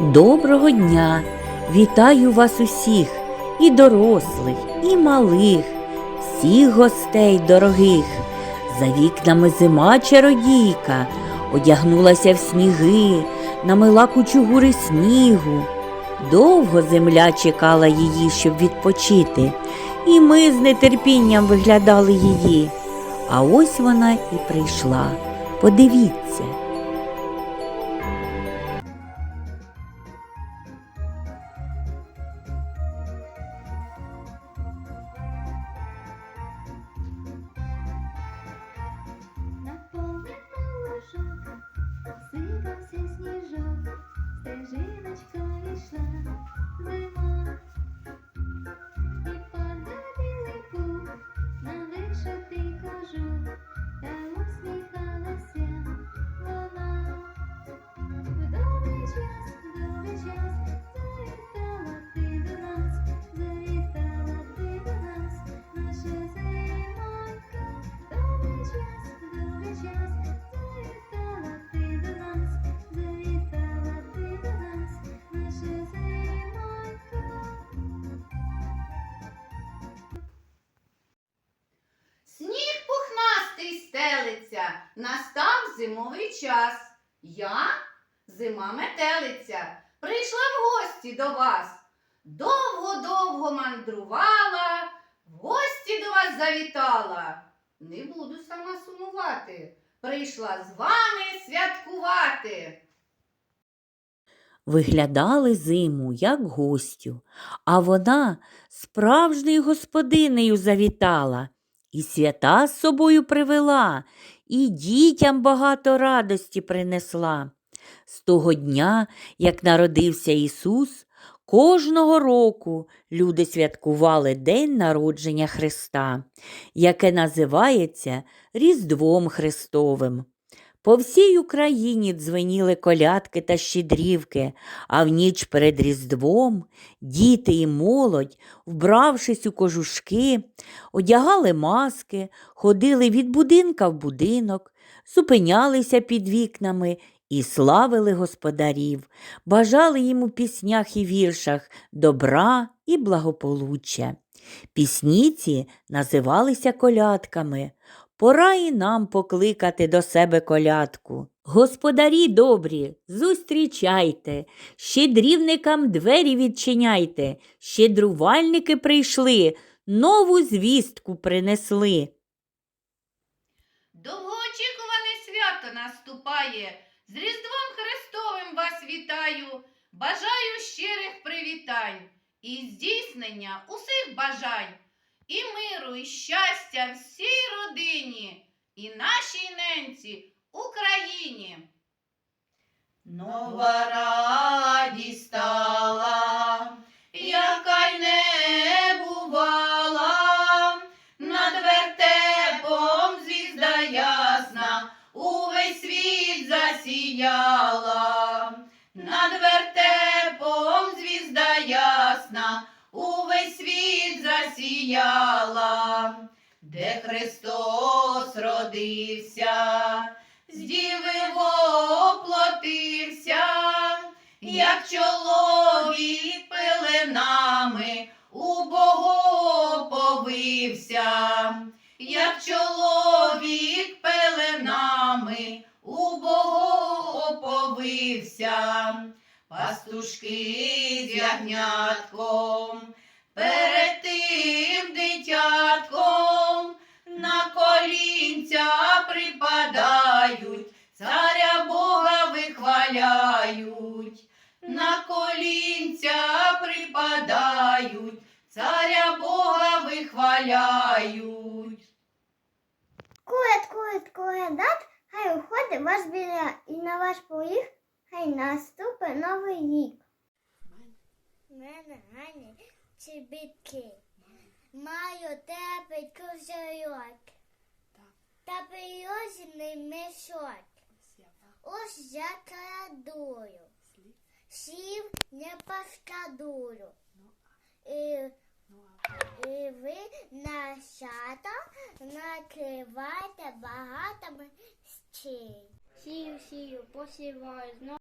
Доброго дня! Вітаю вас усіх, і дорослих, і малих, всіх гостей дорогих. За вікнами зима чародійка, одягнулася в сніги, намила кучугури снігу. Довго земля чекала її, щоб відпочити, і ми з нетерпінням виглядали її. А ось вона і прийшла. Подивіться. стежиночка йшла зима. пухнастий стелиться, настав зимовий час. Я, зима метелиця, прийшла в гості до вас. Довго-довго мандрувала, в гості до вас завітала. Не буду сама сумувати, прийшла з вами святкувати. Виглядали зиму, як гостю, а вона справжньою господинею завітала, і свята з собою привела, і дітям багато радості принесла. З того дня, як народився Ісус, кожного року люди святкували День народження Христа, яке називається Різдвом Христовим. По всій Україні дзвеніли колядки та щедрівки, а в ніч перед Різдвом діти і молодь, вбравшись у кожушки, одягали маски, ходили від будинка в будинок, зупинялися під вікнами і славили господарів, бажали їм у піснях і віршах добра і благополуччя. Пісні ці називалися колядками. Пора і нам покликати до себе колядку. Господарі добрі, зустрічайте, щедрівникам двері відчиняйте, щедрувальники прийшли, нову звістку принесли. Довгоочікуване свято наступає. З Різдвом Христовим вас вітаю. Бажаю щирих привітань і здійснення усіх бажань, і миру, і щастя всій родині, і нашій ненці Україні. Нова радість стала, яка й не бувала, над вертепом звізда ясна, увесь світ засіяла, над вертепом звізда ясна, увесь світ засіяла, де Христос родився, з діви воплотився, як чоловік пеленами у Богу повився, як чоловік пеленами у Богу оповився, пастушки з ягнятком, вихваляють, на колінця припадають, царя Бога вихваляють. Кулет, кулет, куледат, хай уходить ваш біля і на ваш поріг, хай наступить новий рік. Мене гані чобітки, маю тебе козирьок, та приозний мішок. Ось я крадую, сів не пошкадую. І, і ви на шата накривайте багато мечей. Сію, сію, посіваю,